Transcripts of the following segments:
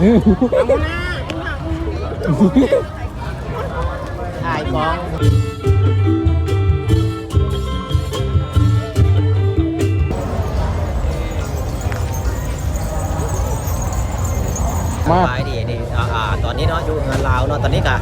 ถ่ายกล้องมา สบายดีนี่อ่าอ่าตอนนี้เนาะอยู่เงินลาวเนาะตอนนี้กะ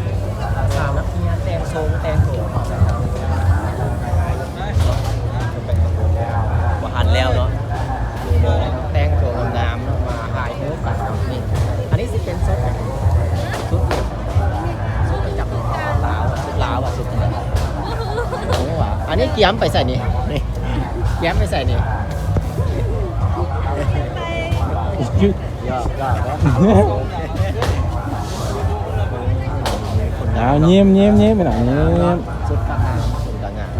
นนี้เกียมไปใส่นี่นี่เกียมไปใส่นี่ยอดยอดเนาะเอาเงียบเงียบเงียบไปหน่อยเงียบสุดกลางสุดกลางงาม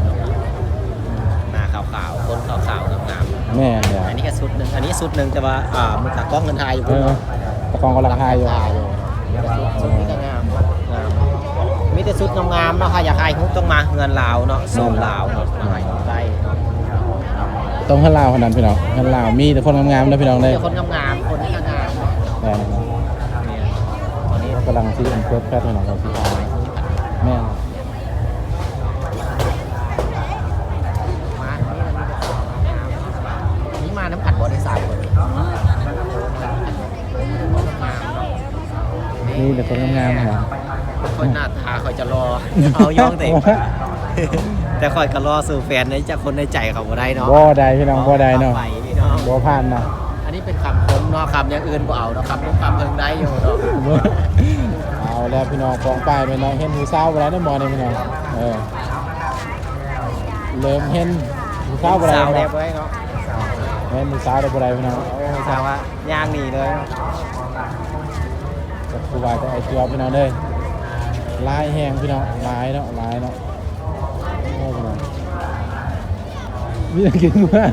หน้าขาวๆคนขาวๆงามแม่เนี่ยๆอันนี้ก็สุดหนึ่งอันนี้สุดหนึ่งแต่ว่าอ่ามันตากล้องเงินไทยอยู่เออตะกองกำลังทายอยู่สุดนี้ก็งามงาม มีแต่สุดงามๆเนาะค่ะอยากให้ฮุบต้องมาเงินลาวเนาะโซนลาวเนาะมาให้ได้ตรงข้างลาวขนาดพี่น้องข้างลาวมีแต่คนงามๆนะพี่น้องเลยมีแต่คนงามๆคนนี้ก็งามแม่นะครับเนี่ยตอนนี้เขากำลังซีอันเฟิร์สแพทย์พี่น้องเราซีทายแม่มาอันนี้มาน้ำขัดบริษัทคนนี้มีแต่คนงามๆครับคนหน้าตาคอย จะรอ เอาย่องเตะ แต่คอยก็รอสู่แฟนในจากคนในใจเขาบ่ได้เนาะบ่ได้พี่น้องบ่ได้เนาะไปพี่น้องบ่ผ่านเนาะอันนี้เป็นคำคมเนาะคำอย่างอื่นบ่เอาเนาะคำลูกคำเพิ่งได้อยู่เนาะเอาแล้วพี่น้องฟองป้ายพี่น้องเห็นหูเศร้าไปแล้วนะหมอนี่พี่น้องเออเริ่มเห็นหูเศร้าไปแล้วสาวพี่เรีน้ยอบงไว้เนาะเห็นหูเศร้าได้บ่ได้พี่น้องสาวว่าย่างหนีเลยกับครูบากับไอเจียวพี่น้องเลย ลายแห้งพี่น้องลายเนาะลายเนาะโอ้พี่น้องมีอะไรกินมา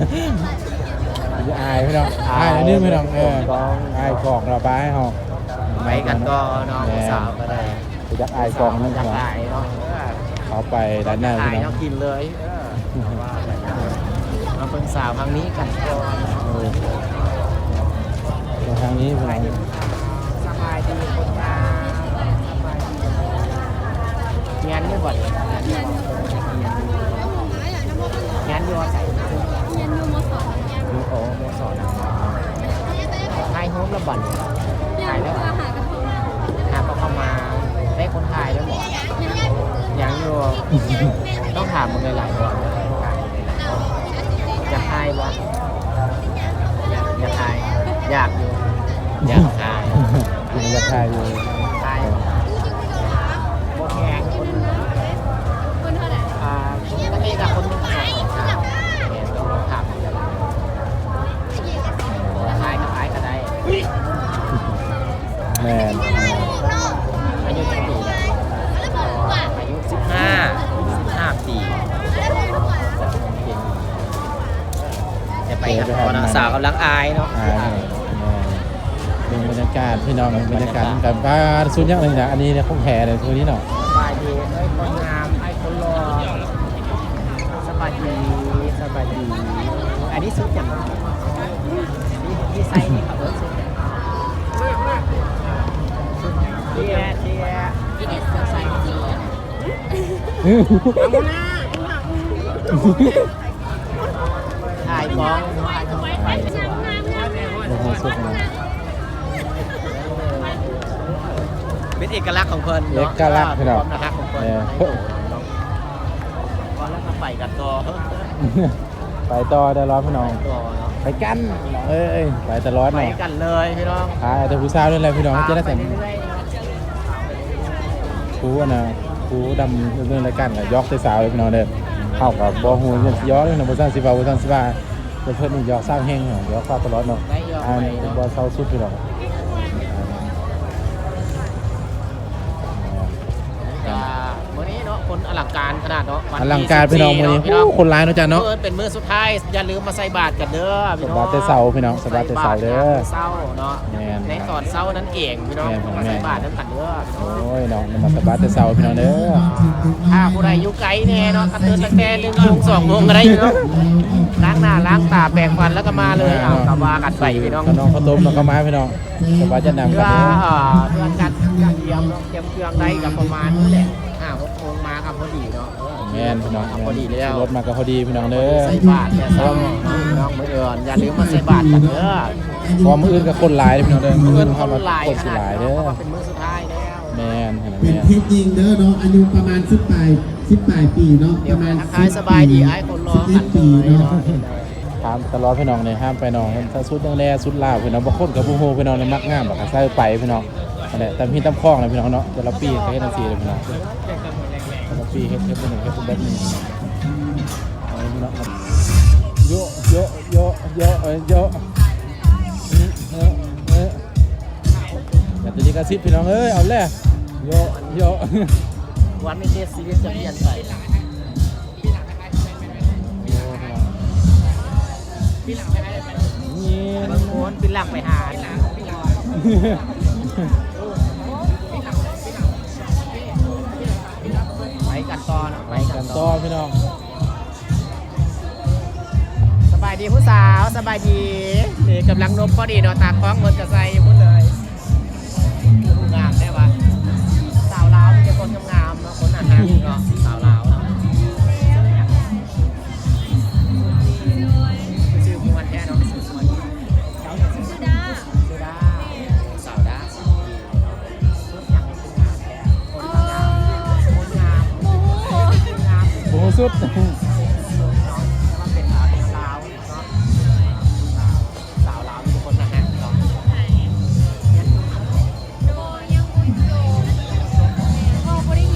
อย่าอายพี่น้องอายอันนี้พี่น้องเอออายกล่องเราไปให้เฮาไปกันก็เนาะสาวก็ได้ไปจักอายกล่องนั่นอยากเนาะขายเนาะเขาไปด้านหน้าขายพี่น้อเนาะงกินเลยมาเป็นสาวครั้งนี้กันก่อนเออมาทางนี้พี่น้องสานนี่บ่อยงานนี่บ่งานอยู่อาศัยเรียนอยู่มสองดูโอ้โมสอนนะถ่ายโฮมแล้วบ่อนเรียนอยู่อาหารกระทงหาก็เข้ามาได้คนถ่ายด้วยหมดยังอยู่ต้องถามมึงหลายๆคนอยากถ่ายวะอยากถ่ายอยากอยู่อยากถ่ายคุณจะทายอยู่ถ่ายโบแหงคน คนเท่าไหร่ อ่าคนตะเกียกับคนหนึงถ่ายเห็นต้องลองถามถ่ายก็ถ่ายก็ได้ แมนอายุจะปีอายุสิบห้าสิบห้าปีจะไปกับพอนะสาวกำลังอายเนาะอาเป็นบรรยากาศพี่น้องบรรยากาศกันบ้านสุดยอดเลยนะอันนี้เนี่ยคงแห่เลยตัวนี้เนาะสบายดีเอ้คนงามไอ้คนรอสบายดีสบายดีอันนี้สุดอย่างนี่นี่ไซส์นี่ครับเออ สุดอย่างเทียเทียที่เด็ดใส่จีถ่ายกล้องเนาะถ่ายกล้องไปช่างงามงามโอ้โหสุดเลยเป็นเอกลักษณ์ของเพิ่นเอเนาะกลักษณ์พี่น้องความน่ารักของเพิ่นเออก่อนแล้วมาไปกันต่อเฮ้ยไปต่อได้ร้อนพี่น้อง ต่อเนาะไปกัน เอ้ยไปตลอดไปเนาะกันเลยพี่น้อง พาแต่ผู้สาวด้วยแหละพี่น้องจะได้ไปแต่เรื่อยๆเนาะค รูอะนะครูดำเรื่องรายการกับยอกใส่สาวเลยพี่น้องเด้อเข้ากับบ่ฮู้เรื่องสิย้อนเลยนะบ่ซั่นสิว่าบ่ซั่นสิว่าเพิ่นเพิ่นนี่ยอกสร้างแฮงเนาะยอกฟ้าตลอดเนาะได้ยอมอันไปนี้เนาะบ่เซาสุดพี่น้อง ขนาดเนาะวันลังการพี่น้องมื้อนี้พี่น้องโอ้คนร้ายเนาะจ้ะเนาะ เออเป็นมื้อสุดท้ายอย่าลืมมาใส่บาตรกันเด้อพี่น้องสบายแต่เสาพี่น้องสบายแต่เสาเด้อใส่บตรยามเศร้าเนาะแม่นในตอนเศร้านั้นเองพี่น้องแม่นมาใส่บาตรน้ำกันเด้อพี่น้อง โอ้ยน้องนมัสบายแต่เสาพี่น้องเด้อถ้าผู้ใดอยู่ไกลแน่เนาะกันเดินตั้งแต่หนึ่งโมงสองโมงก็ได้อยู่เนาะล้างหน้าล้างตาแปรงฟันแล้วก็มาเลยเอากลับว่ากันไปพี่น้องกับน้องข้าวต้มน้องข้าวไม้พี่น้องสบายจะนำเพื่กัอนเด้อเอ่อเพื่อนกันกันเตรียมเนาะเตรียมเครื่องได้กับประมาณนี้แหละ พอดีเนาะเออแม่นพี่น้องพอดีแล้วรถมาก็พอดีพี่น้องเด้อใส่บาตรเนี่ยเศร้าพี่น้องมื้อเอิญอย่าลืมมาใส่บาตรกันเด้อพอมื้ออื่นกับคนหลายเด้อพี่น้องเด้อเพื่อนคเข้านมาหลายคนขสินาดหลายเด้เด้ออเป็นมื้อสุดท้ายแล้วแม่นเห็นไหมเป็นแม่นเพชรจริงเด้อเนาะอายุประมาณสิบปลายสิบปลายปีเนาะเดี๋ปยวระมาณทักทายสบายดีไอ้คนรอกันเลยเนาะถามตลอดพี่น้องเนี่ยห้ามไปน้องถ้าสุดแรงๆสุดลาวพี่น้องบ่คนกับบ่ฮู้พี่น้องเลยมักงามบักกะใส่ไปพี่น้องนั่นแหละตามพี่ตามคล้องเลยพี่น้องเนาะแต่ละปีก็เฮ็ดจังซี่เลยพี่น้องีเฮดเฮ็ดเป็นหนึ่งเฮ็ดเป็นแบบนี้เอาพี่น้องครับโยโยโยโยเอ้ยโยนี่เออเอออย่าตะลิกระซิบพี่น้องเอ้ยเอาแล้วโยโยวันนี้เดซีรีส์จะเปลี่ยนไปนี่บางคนเป็นหลักไปหา อเนาะไปกักันนต่ต่ออพี่น้องสบายดีผู้สาวสบายดีนี่กำลังนมพอดีเนาะตาคล้องเงินกระใสพูดเลยงามได้ปะสาวลาวมีแต่คนงามๆเนาะคนหนาหักเนาะสาวลาว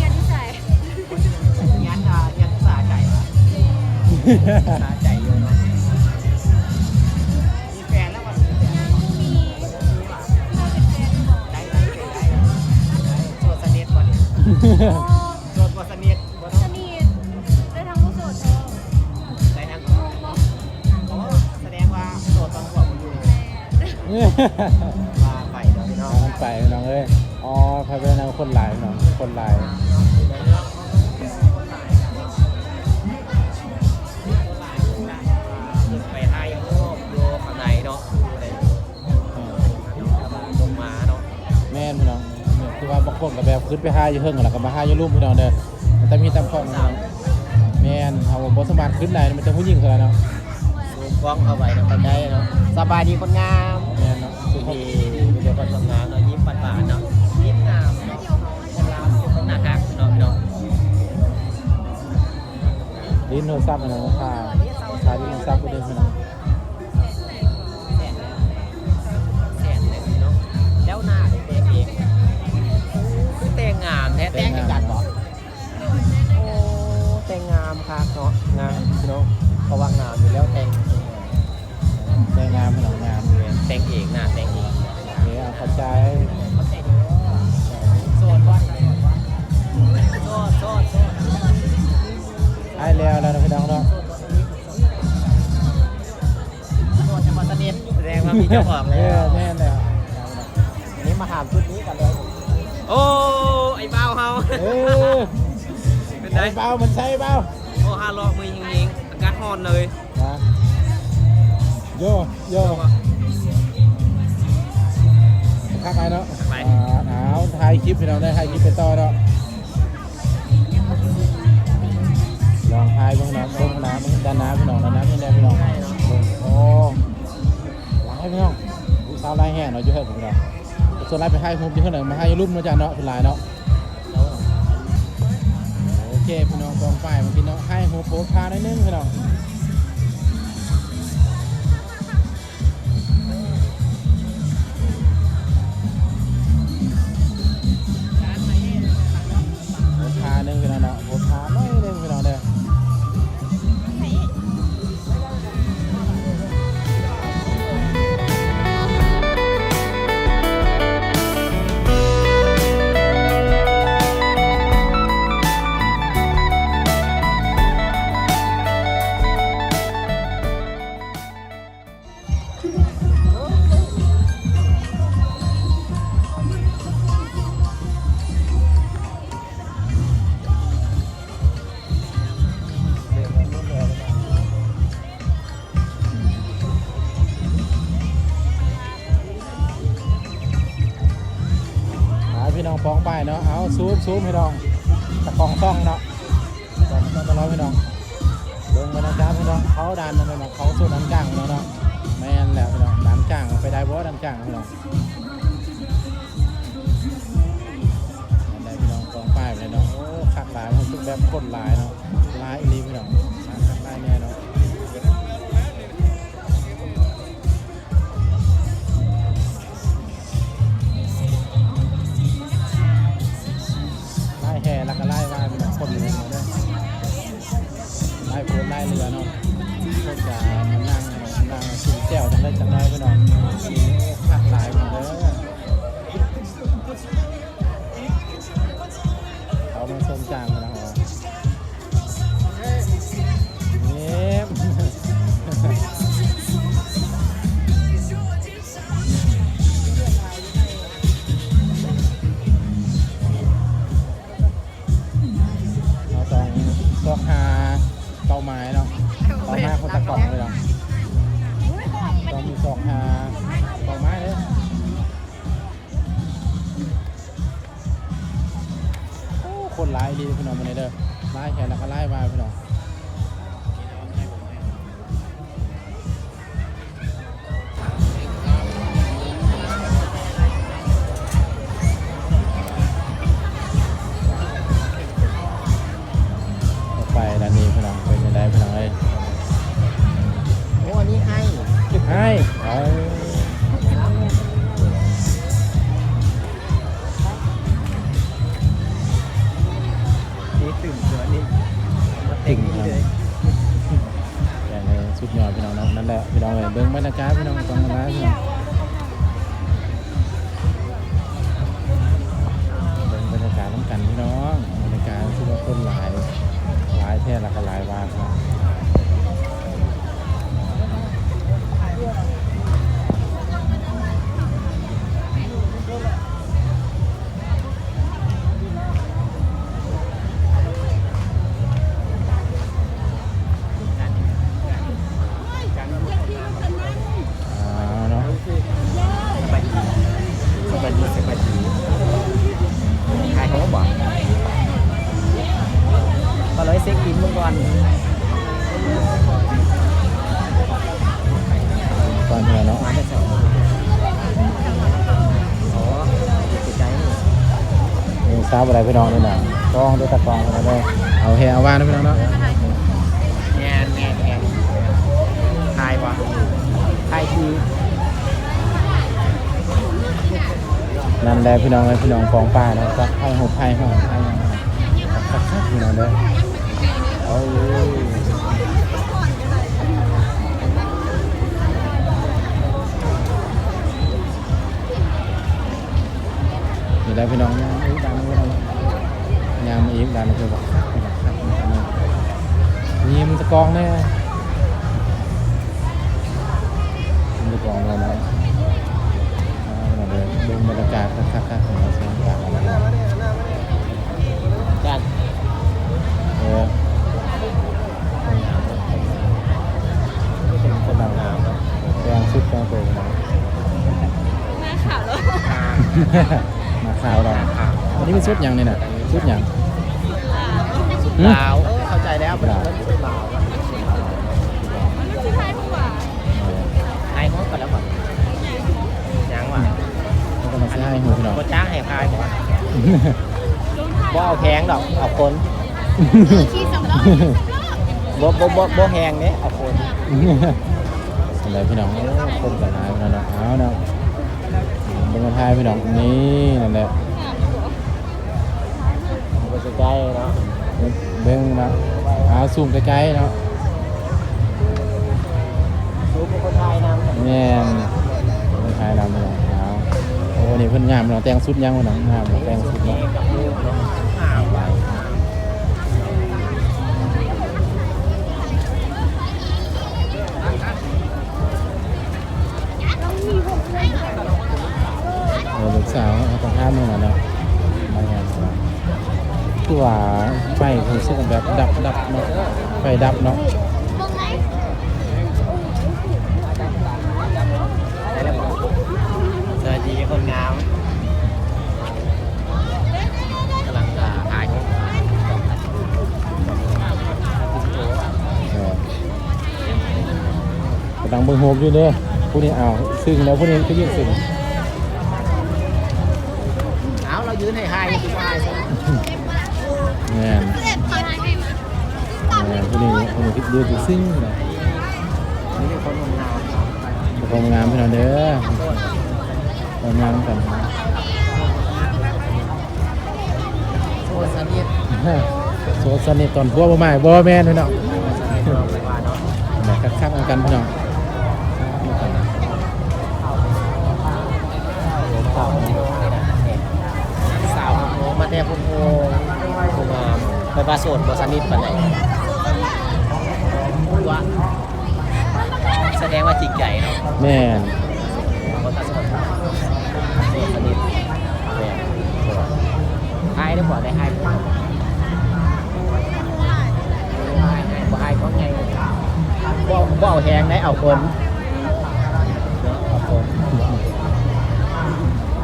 นที่ใส่ยันอะยันสาใจวะสาใจอยู่เนาะมีแฟนแล้ววันนี้แฟนยังมีมีว่ะพ่อเป็นแฟนบอกได้ได้ได้ได้โสดสนิทก่อนเนี่ มาไปเดี๋ยวพี่น้องนไปน้องเอ้ยอ๋อพาไปนางคนหลายน้องคนหลายไปให้โลกโลกข้างในเนาะลงมาเนาะแม่นพี่น้องเนี่ยคือว่าบางคนก็แบบขึ้นไปหาอยู่เฮิงแล้วก็มาหาอยู่รูปพี่น้องเด้อแต่มีตามข้องพี่น้องแม่นเอาบ่สมารถขึ้นได้มันจะผู้หญิงเท่านั้นเนาะซูมกล้องเข้าไปเนาะไปได้เนาะสบายดีคนงาม แม่นเนาะคือดีเขามีแต่คนงามเนาะยิ้มหวานๆเนาะยิ้มงามเนาะคนลาวเนคนหน้าหักเนาะพี่น้องลิ้นโทรศัพท์พี่น้องค่ะขายลิ้นโทรศัพท์ไปเด้อพี่น้องแสนหนึ่งเนาะแล้วหน้าได้แต่งเองคือแต่งงามแท้แต่งให้กันบ่โอ้แต่งงามครับเนาะงามพี่น้องเพราะว่างามอยู่แล้วแต่ง ได้งามพี่น้องงามเองแต่งเองหน้าแต่งเองเดี๋ยวเอาเข้าใจโสดก่อนโสดโสดโสดให้แล้วแล้วนะพี่น้องเนาะโสดจะมาสนิทแสดงว่ามีเจ้าของเอแล้วอแม่นแล้วอันนี้มาถามชุดนี้กันเลยโอ้ไอ้เบ้าเฮาเออเป็นใส่ไงเบามันใส่เบาโอ้ฮาเลาะมือยิงๆอากาศร้อนเลยนะโยโยข้างไปเนาะอ่าเอาถ่ายคลิปพี่น้องได้ถ่ายคลิปไปต่อเนาะลองถ่ายเบ้างน้องเบ้างน้ำด้านน้ำพี่น้องด้านน้ำยังไงพี่น้องโอ้หลายพี่น้องดูสาวลายแห้งเนาะอยู่เฮ้ยพี่น้องส่วนลายไปให้ผมอยู่เท่าไหร่มาให้รูปเนาะจ้าเนาะเป็นลายเนาะ โอเคพี่น้องกองไฟมาพี่น้องให้หัวโพสพาหน่อยนึงพี่น้อง ซูมให้ดองตะกองต้องเนาะตะกองต้องตลอดองเบิ่งบรรยากาศพี่น้องเขาดันนะพี่น้องเขาสู้ดันกลางเนาะแม่นและพี่น้องดันกลางไปได้บ่ดันกลางพี่น้องได้พี่น้องกองป้ายไปเนาะโอ้ขักหลายมันคือแบบคนหลายเนาะหลายอีหลีพี่น้องาอะไรพี่น้องด้วยนะกล้องด้วยตะกล้องอะไรด้วยเอาเฮเอาว่านะพี่น้องเนาะแงนแงนแงนทายวะทายทีนั่นแหละพี่น้องเลยพี่น้องกองป้านาะจักให้หกให้ห้องให้สักสักพี่น้องเด้อเอา นี่ได้พี่น้องยามอีกดันพี่น้องยามอีกดันคือบอกคักพี่น้องคักพี่น้องนี่มันจะกองแน่มันจะกองเลยนะเอาเดี๋ยวดูบรรยากาศคักๆของเราเชียงกาจันเออไม่เป็นคนดังงามเนาะแดงชุดแดงโตนะมาข่าวแล้วมาข่าเราวั นนี้เป็นชุดหยังเนี่ยน่ะชุดหยังลาวเออเข้าใจแล้วเป็นเรื่องชุดลาวอะมันไม่ใช่ไทยผู้หว่าทายเขาก่อนแล้วก่อนยังว่ะแล้วก็มาใช้หูพี่น้อง คนจ้างให้พายบอกบ่เอาแพงดอกเอาคนขี่สำล้อขี่สำล้อบ่บ่บ่บ่แพงเนี้ยเอาคนอะไรพี่น้องโอ้คนกันหลายพี่น้องเนาะเอาเนาะเป็นมาทายพี่น้องนี่นั่นแหละบ่จะ ใกล้เนาะเบิ้งเนาะเอาซูมใกล้ๆเนาะซูเป็นคนไทยนำแม่นมาทายนำพี่น้องเอาโอ้นี่เพิ่นงามเนาะแต่งชุดยังพี่น้องงามเนาะแต่งชุดนี่เนาะกับลูกเนาะอ้าวไปเออลูกสาวเอาตรงข้ามนี่นะเนาะมาไง คือว่าไฟคือสึงแบบดับดับเนาะไฟดับเนาะสวัสดีคนงามกำลังหายกำลังเบิ่งหฮมอยู่เด้อผู้นี้อ้าวซึ่งแล้วผู้นี้ก็ยืนซึ่งอ้าวเรายืนให้หายคือหาย ซะแม่นเจ็บขาให้มาแม่นผู้นี้ผู้นี้ยืนอยู่ซึ่งนะนี่เป็นคนงามความงามพี่น้องเด้อความงามกันโซสนิทโซสนิทตอนพวกบ่ใหม่บ่แม่นพี่น้องสนิทเราไปว่าเนาะแต่คักๆกันพี่น้องสาวโมมาแต่พุ่งโง่พุ่งงามไปปลาโสดบ่สนิทปานใดว่าแสดงว่าจริงใจเนาะแม่นคนตาโสดโสดสนิทแม่หายได้บ่ได้หายบ่หายหายบ่หายเพราะไงบ่บ่เอาแหงได้เอาคนเนาะเอาคน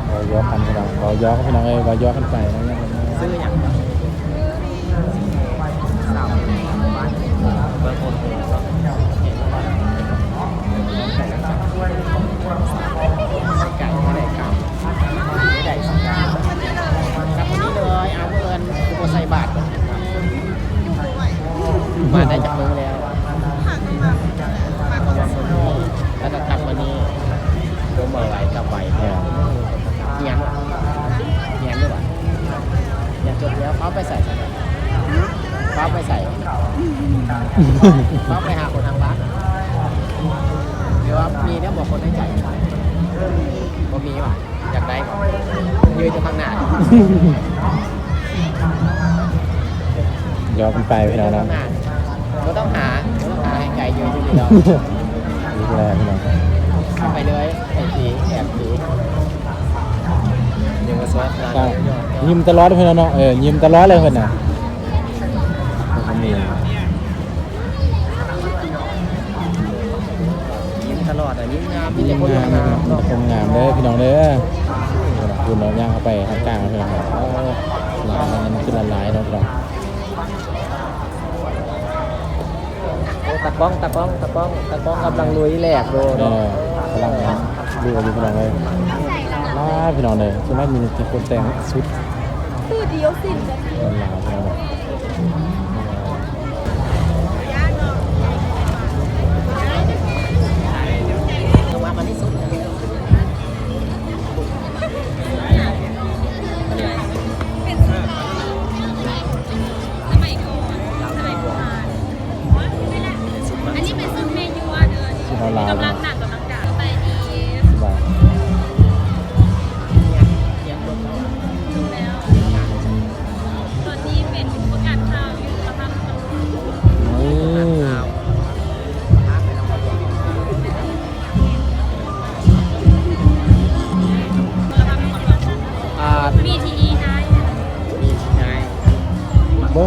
เราย้อกันพี่น้องเราย้อกันพี่น้องเอ้ยเราย้อกันไปนะเนี่ยซื้ออย่าง ม่ได้ครับไม่ได้สักการครับวันนี้เลยเอาเงินกูใส่บาทก่อนมาได้จากมือแล้วแล้ว เขาไปหาคนทางบ้านหรือว่ามีเนี่ยบอกคนให้ใจก็มีว่ะอยากได้ป่ะยืนอยู่ข้างหน้าย้อกันไปพี่น้องข้านะงหน้าก็ต้องหาก็ต้องหาให้ไกลยืนอยู่เดียวนี่แหละพี่น้องเข้าไปเลยไอ้ผีแอบผียังมาสวัสดีใช่ยิ้มตลอดพี่น้องเนาะเออยิ้มตลอดเลยเพิ่นน่ะคนนี้ ยิ้มตลอดอะยิ้มงามมียิ้แต่มคนงามงามเนาะคนงามเด้อพี่น้องเด้อคุณเราย่างเข้าไปทางกลางพี่น้องครับเออหลายมันคือหลายๆเนาะพี่น้องตะก้องตะก้องตะก้องตะก้องกำลังลุยแหลกโดนกำลังดูอยู่พี่น้องเลยลาพี่น้องเลยส่นมากมีแต่คนแต่งชุดคือเดียวสิ้นจะลาพี่น้อง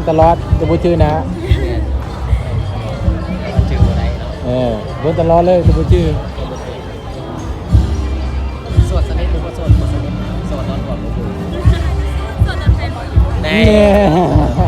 ตลอดจะบ่ชื่อนะเนี่ยมันจืดอะไรเนาะเออเบิ่งตลอดเลยจะบ่ชื่อสวดสนิทหรือว่าสวดบ่สนิทสวดตอนก่อนบ่คือส่วนนั้นเป็น แน่ เนี่ย